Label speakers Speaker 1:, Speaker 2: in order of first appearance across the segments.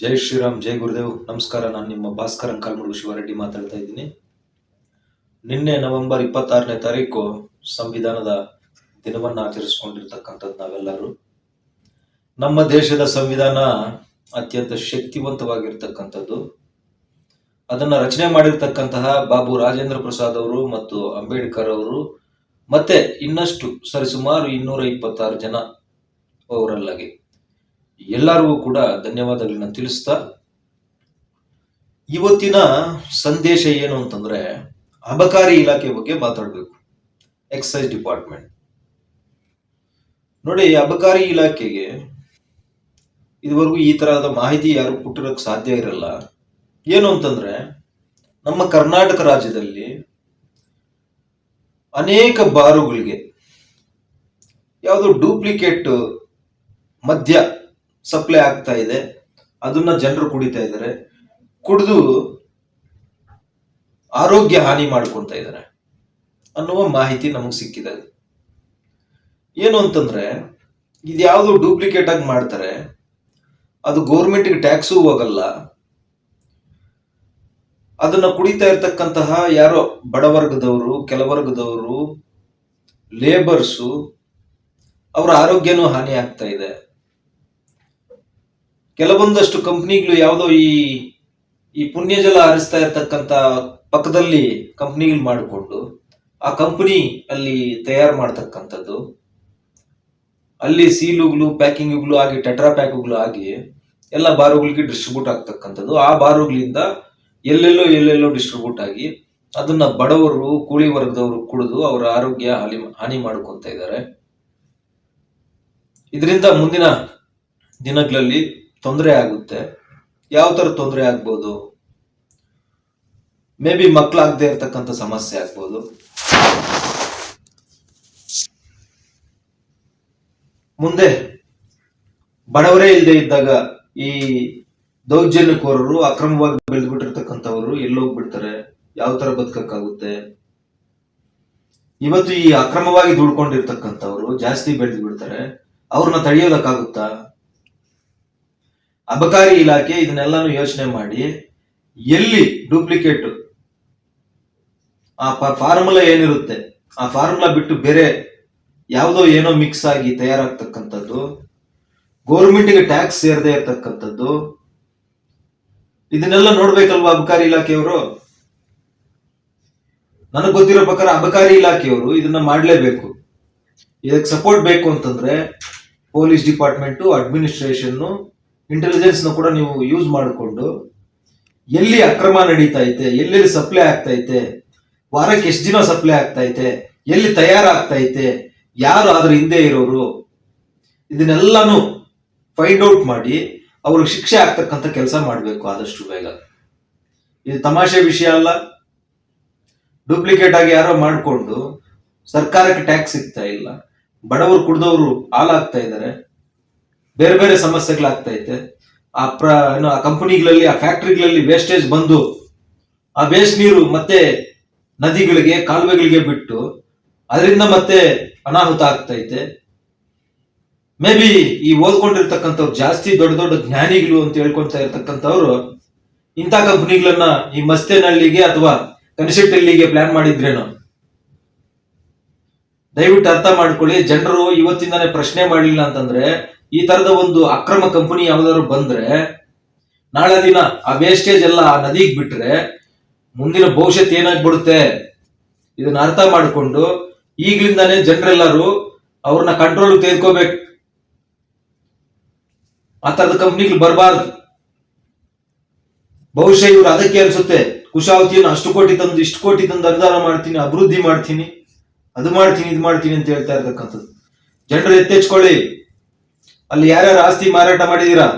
Speaker 1: ಜೈ ಶ್ರೀರಾಮ್, ಜೈ ಗುರುದೇವ್. ನಮಸ್ಕಾರ, ನಾನು ನಿಮ್ಮ ಭಾಸ್ಕರ್ ಕಾಲ್ಮುರುಗು ಶಿವರೆಡ್ಡಿ ಮಾತಾಡ್ತಾ ಇದ್ದೀನಿ. ನಿನ್ನೆ ನವೆಂಬರ್ ಇಪ್ಪತ್ತಾರನೇ ತಾರೀಕು ಸಂವಿಧಾನದ ದಿನವನ್ನು ಆಚರಿಸ್ಕೊಂಡಿರ್ತಕ್ಕಂಥದ್ದು ನಾವೆಲ್ಲರೂ. ನಮ್ಮ ದೇಶದ ಸಂವಿಧಾನ ಅತ್ಯಂತ ಶಕ್ತಿವಂತವಾಗಿರ್ತಕ್ಕಂಥದ್ದು. ಅದನ್ನ ರಚನೆ ಮಾಡಿರ್ತಕ್ಕಂತಹ ಬಾಬು ರಾಜೇಂದ್ರ ಪ್ರಸಾದ್ ಅವರು ಮತ್ತು ಅಂಬೇಡ್ಕರ್ ಅವರು, ಮತ್ತೆ ಇನ್ನಷ್ಟು ಸರಿಸುಮಾರು ಇನ್ನೂರ ಇಪ್ಪತ್ತಾರು ಜನ ಅವರಲ್ಲಾಗಿ. ಎಲ್ಲರಿಗೂ ಕೂಡ ಧನ್ಯವಾದಗಳನ್ನ ತಿಳಿಸ್ತಾ, ಇವತ್ತಿನ ಸಂದೇಶ ಏನು ಅಂತಂದ್ರೆ ಅಬಕಾರಿ ಇಲಾಖೆ ಬಗ್ಗೆ ಮಾತಾಡಬೇಕು. ಎಕ್ಸೈಸ್ ಡಿಪಾರ್ಟ್ಮೆಂಟ್ ನೋಡಿ ಅಬಕಾರಿ ಇಲಾಖೆಗೆ ಇದುವರೆಗೂ ಈ ತರಹದ ಮಾಹಿತಿ ಯಾರು ಕೊಟ್ಟಿರೋಕೆ ಸಾಧ್ಯ ಇರಲ್ಲ. ಏನು ಅಂತಂದ್ರೆ, ನಮ್ಮ ಕರ್ನಾಟಕ ರಾಜ್ಯದಲ್ಲಿ ಅನೇಕ ಬಾರುಗಳಿಗೆ ಯಾವುದೋ ಡೂಪ್ಲಿಕೇಟ್ ಮದ್ಯ ಸಪ್ಲೈ ಆಗ್ತಾ ಇದೆ. ಅದನ್ನ ಜನರು ಕುಡಿತಾ ಇದ್ದಾರೆ. ಕುಡಿದು ಆರೋಗ್ಯ ಹಾನಿ ಮಾಡ್ಕೊಳ್ತಾ ಇದ್ದಾರೆ ಅನ್ನುವ ಮಾಹಿತಿ ನಮಗೆ ಸಿಕ್ಕಿದೆ ಏನು ಅಂತಂದ್ರೆ, ಇದು ಯಾವುದು ಡೂಪ್ಲಿಕೇಟ್ ಆಗಿ ಮಾಡ್ತಾರೆ, ಅದು ಗೌರ್ಮೆಂಟ್ಗೆ ಟ್ಯಾಕ್ಸು ಹೋಗಲ್ಲ. ಅದನ್ನ ಕುಡಿತಾ ಇರ್ತಕ್ಕಂತಹ ಯಾರೋ ಬಡವರ್ಗದವರು ಕೆಲವರ್ಗದವರು ಲೇಬರ್ಸು ಅವರ ಆರೋಗ್ಯನೂ ಹಾನಿ ಆಗ್ತಾ ಇದೆ. ಕೆಲವೊಂದಷ್ಟು ಕಂಪ್ನಿಗಳು ಯಾವುದೋ ಈ ಈ ಪುಣ್ಯಜಲ ಹರಿಸ್ತಾ ಇರ್ತಕ್ಕಂಥ ಪಕ್ಕದಲ್ಲಿ ಕಂಪ್ನಿಗಳು ಮಾಡಿಕೊಂಡು ಆ ಕಂಪನಿ ಅಲ್ಲಿ ತಯಾರು ಮಾಡ್ತಕ್ಕಂಥದ್ದು. ಅಲ್ಲಿ ಸೀಲುಗಳು, ಪ್ಯಾಕಿಂಗ್ಗಳು ಆಗಿ, ಟೆಟ್ರಾ ಪ್ಯಾಕ್ಗಳು ಆಗಿ ಎಲ್ಲ ಬಾರುಗಳಿಗೆ ಡಿಸ್ಟ್ರಿಬ್ಯೂಟ್ ಆಗ್ತಕ್ಕಂಥದ್ದು. ಆ ಬಾರುಗಳಿಂದ ಎಲ್ಲೆಲ್ಲೋ ಎಲ್ಲೆಲ್ಲೋ ಡಿಸ್ಟ್ರಿಬ್ಯೂಟ್ ಆಗಿ ಅದನ್ನ ಬಡವರು, ಕೂಲಿ ವರ್ಗದವರು ಕುಡಿದು ಅವರ ಆರೋಗ್ಯ ಹಾನಿ ಹಾನಿ ಮಾಡ್ಕೊಂತ ಇದ್ದಾರೆ. ಇದರಿಂದ ಮುಂದಿನ ದಿನಗಳಲ್ಲಿ ತೊಂದರೆ ಆಗುತ್ತೆ. ಯಾವ ತರ ತೊಂದರೆ ಆಗ್ಬೋದು? ಮೇ ಬಿ ಮಕ್ಕಳಾಗದೆ ಇರತಕ್ಕಂಥ ಸಮಸ್ಯೆ ಆಗ್ಬೋದು. ಮುಂದೆ, ಬಡವರೇ ಇಲ್ಲದೆ ಇದ್ದಾಗ ಈ ದೌರ್ಜನ್ಯಕೋರರು ಅಕ್ರಮವಾಗಿ ಬೆಳೆದ್ಬಿಟ್ಟಿರ್ತಕ್ಕಂಥವ್ರು ಎಲ್ಲೋಗ್ಬಿಡ್ತಾರೆ ಯಾವ ತರ ಬದುಕಕ್ಕಾಗುತ್ತೆ? ಇವತ್ತು ಈ ಅಕ್ರಮವಾಗಿ ದುಡ್ಕೊಂಡಿರ್ತಕ್ಕಂಥವ್ರು ಜಾಸ್ತಿ ಬೆಳೆದು ಬಿಡ್ತಾರೆ ಅವ್ರನ್ನ ತಡೆಯೋದಕ್ಕಾಗುತ್ತಾ? ಅಬಕಾರಿ ಇಲಾಖೆ ಇದನ್ನೆಲ್ಲಾನು ಯೋಚನೆ ಮಾಡಿ ಎಲ್ಲಿ ಡೂಪ್ಲಿಕೇಟ್? ಆ ಫಾರ್ಮುಲಾ ಏನಿರುತ್ತೆ? ಆ ಫಾರ್ಮುಲಾ ಬಿಟ್ಟು ಬೇರೆ ಯಾವುದೋ ಏನೋ ಮಿಕ್ಸ್ ಆಗಿ ತಯಾರಾಗ್ತಕ್ಕಂಥದ್ದು, ಗೌರ್ಮೆಂಟ್ಗೆ ಟ್ಯಾಕ್ಸ್ ಸೇರದೆ ಇರತಕ್ಕಂಥದ್ದು, ಇದನ್ನೆಲ್ಲ ನೋಡ್ಬೇಕಲ್ವಾ ಅಬಕಾರಿ ಇಲಾಖೆಯವರು? ನನಗೆ ಗೊತ್ತಿರೋ ಪ್ರಕಾರ ಅಬಕಾರಿ ಇಲಾಖೆಯವರು ಇದನ್ನ ಮಾಡಲೇಬೇಕು. ಇದಕ್ಕೆ ಸಪೋರ್ಟ್ ಬೇಕು ಅಂತಂದ್ರೆ ಪೊಲೀಸ್ ಡಿಪಾರ್ಟ್ಮೆಂಟು ಅಡ್ಮಿನಿಸ್ಟ್ರೇಷನ್ ಇಂಟೆಲಿಜೆನ್ಸ್ನ ಕೂಡ ನೀವು ಯೂಸ್ ಮಾಡಿಕೊಂಡು ಎಲ್ಲಿ ಅಕ್ರಮ ನಡೀತಾ ಐತೆ, ಎಲ್ಲೆಲ್ಲಿ ಸಪ್ಲೈ ಆಗ್ತಾ ಐತೆ, ವಾರಕ್ಕೆ ಎಷ್ಟು ದಿನ ಸಪ್ಲೈ ಆಗ್ತಾ ಐತೆ, ಎಲ್ಲಿ ತಯಾರಾಗ್ತಾ ಐತೆ, ಯಾರು ಅದ್ರ ಹಿಂದೆ ಇರೋರು, ಇದನ್ನೆಲ್ಲಾನು ಫೈಂಡ್ ಔಟ್ ಮಾಡಿ ಅವ್ರಿಗೆ ಶಿಕ್ಷೆ ಆಗ್ತಕ್ಕಂಥ ಕೆಲಸ ಮಾಡಬೇಕು ಆದಷ್ಟು ಬೇಗ. ಇದು ತಮಾಷೆ ವಿಷಯ ಅಲ್ಲ. ಡೂಪ್ಲಿಕೇಟ್ ಆಗಿ ಯಾರೋ ಮಾಡಿಕೊಂಡು ಸರ್ಕಾರಕ್ಕೆ ಟ್ಯಾಕ್ಸ್ ಸಿಗ್ತಾ ಇಲ್ಲ. ಬಡವರು ಕುಡಿದವರು ಹಾಲಾಗ್ತಾ ಇದ್ದಾರೆ ಬೇರೆ ಬೇರೆ ಸಮಸ್ಯೆಗಳಾಗ್ತಾ ಐತೆ. ಆ ಪ್ರ ಏನು ಆ ಕಂಪನಿಗಳಲ್ಲಿ, ಆ ಫ್ಯಾಕ್ಟ್ರಿಗಳಲ್ಲಿ ವೇಸ್ಟೇಜ್ ಬಂದು, ಆ ವೇಸ್ಟ್ ನೀರು ಮತ್ತೆ ನದಿಗಳಿಗೆ, ಕಾಲುವೆಗಳಿಗೆ ಬಿಟ್ಟು, ಅದರಿಂದ ಮತ್ತೆ ಅನಾಹುತ ಆಗ್ತಾ ಐತೆ. ಮೇ ಬಿ ಈ ಓದ್ಕೊಂಡಿರ್ತಕ್ಕಂಥವ್ರು ಜಾಸ್ತಿ ದೊಡ್ಡ ದೊಡ್ಡ ಜ್ಞಾನಿಗಳು ಅಂತ ಹೇಳ್ಕೊಂತ ಇರ್ತಕ್ಕಂಥವ್ರು, ಇಂಥ ಕಂಪ್ನಿಗಳನ್ನ ಈ ಮಸ್ತೆನಹಳ್ಳಿಗೆ ಅಥವಾ ಕನಸಿಟ್ಟಲ್ಲಿಗೆ ಪ್ಲಾನ್ ಮಾಡಿದ್ರೇನೋ? ದಯವಿಟ್ಟು ಅರ್ಥ ಮಾಡ್ಕೊಳ್ಳಿ, ಜನರು ಇವತ್ತಿಂದಾನೇ ಪ್ರಶ್ನೆ ಮಾಡಲಿಲ್ಲ ಅಂತಂದ್ರೆ ಈ ತರದ ಒಂದು ಅಕ್ರಮ ಕಂಪನಿ ಯಾವ್ದಾದ್ರು ಬಂದ್ರೆ, ನಾಳೆ ದಿನ ಆ ವೇಸ್ಟೇಜ್ ಎಲ್ಲ ಆ ನದಿಗೆ ಬಿಟ್ರೆ ಮುಂದಿನ ಭವಿಷ್ಯತ್ ಏನಾಗ್ಬಿಡುತ್ತೆ ಇದನ್ನ ಅರ್ಥ ಮಾಡಿಕೊಂಡು ಈಗ್ಲಿಂದಾನೇ ಜನರೆಲ್ಲರೂ ಅವ್ರನ್ನ ಕಂಟ್ರೋಲ್ ತೆಗೆದುಕೋಬೇಕು. ಆ ತರದ ಕಂಪ್ನಿಗಳು ಬರಬಾರ್ದು. ಬಹುಶಃ ಇವ್ರು ಅದಕ್ಕೆ ಅನ್ಸುತ್ತೆ, ಕುಶಾವತಿಯನ್ನು ಅಷ್ಟು ಕೋಟಿ ತಂದು ಇಷ್ಟು ಕೋಟಿ ತಂದು ಅನುದಾನ ಮಾಡ್ತೀನಿ, ಅಭಿವೃದ್ಧಿ ಮಾಡ್ತೀನಿ, ಅದು ಮಾಡ್ತೀನಿ, ಇದು ಮಾಡ್ತೀನಿ ಅಂತ ಹೇಳ್ತಾ ಇರ್ತಕ್ಕಂಥದ್ದು. ಜನರು ಎತ್ತೆಚ್ಕೊಳ್ಳಿ. ಅಲ್ಲಿ ಯಾರ್ಯಾರು ಆಸ್ತಿ ಮಾರಾಟ ಮಾಡಿದೀರಾ?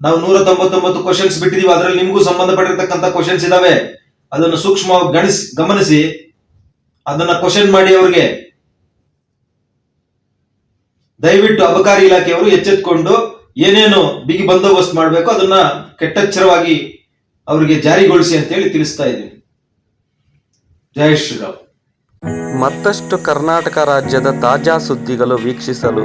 Speaker 1: ನಾವು ನೂರ ತೊಂಬತ್ತೊಂಬತ್ತು ಕ್ವಶನ್ಸ್ ಬಿಟ್ಟಿದೀವಿ. ಅದರಲ್ಲಿ ನಿಮಗೂ ಸಂಬಂಧಪಟ್ಟಿರ್ತಕ್ಕಂಥ ಕ್ವಶನ್ಸ್ ಇದಾವೆ. ಅದನ್ನು ಸೂಕ್ಷ್ಮವಾಗಿ ಗಣಿಸ್, ಗಮನಿಸಿ. ಅದನ್ನ ಕ್ವಶನ್ ಮಾಡಿ ಅವ್ರಿಗೆ. ದಯವಿಟ್ಟು ಅಬಕಾರಿ ಇಲಾಖೆಯವರು ಎಚ್ಚೆತ್ಕೊಂಡು ಏನೇನು ಬಿಗಿ ಬಂದೋಬಸ್ತ್ ಮಾಡಬೇಕು ಅದನ್ನ ಕೆಟ್ಟಚ್ಚರವಾಗಿ ಅವರಿಗೆ ಜಾರಿಗೊಳಿಸಿ ಅಂತ ಹೇಳಿ ತಿಳಿಸ್ತಾ ಇದ್ದೀವಿ ಜೈ ಶ್ರೀರಾಮ್.
Speaker 2: ಮತ್ತಷ್ಟು ಕರ್ನಾಟಕ ರಾಜ್ಯದ ತಾಜಾ ಸುದ್ದಿಗಳು ವೀಕ್ಷಿಸಲು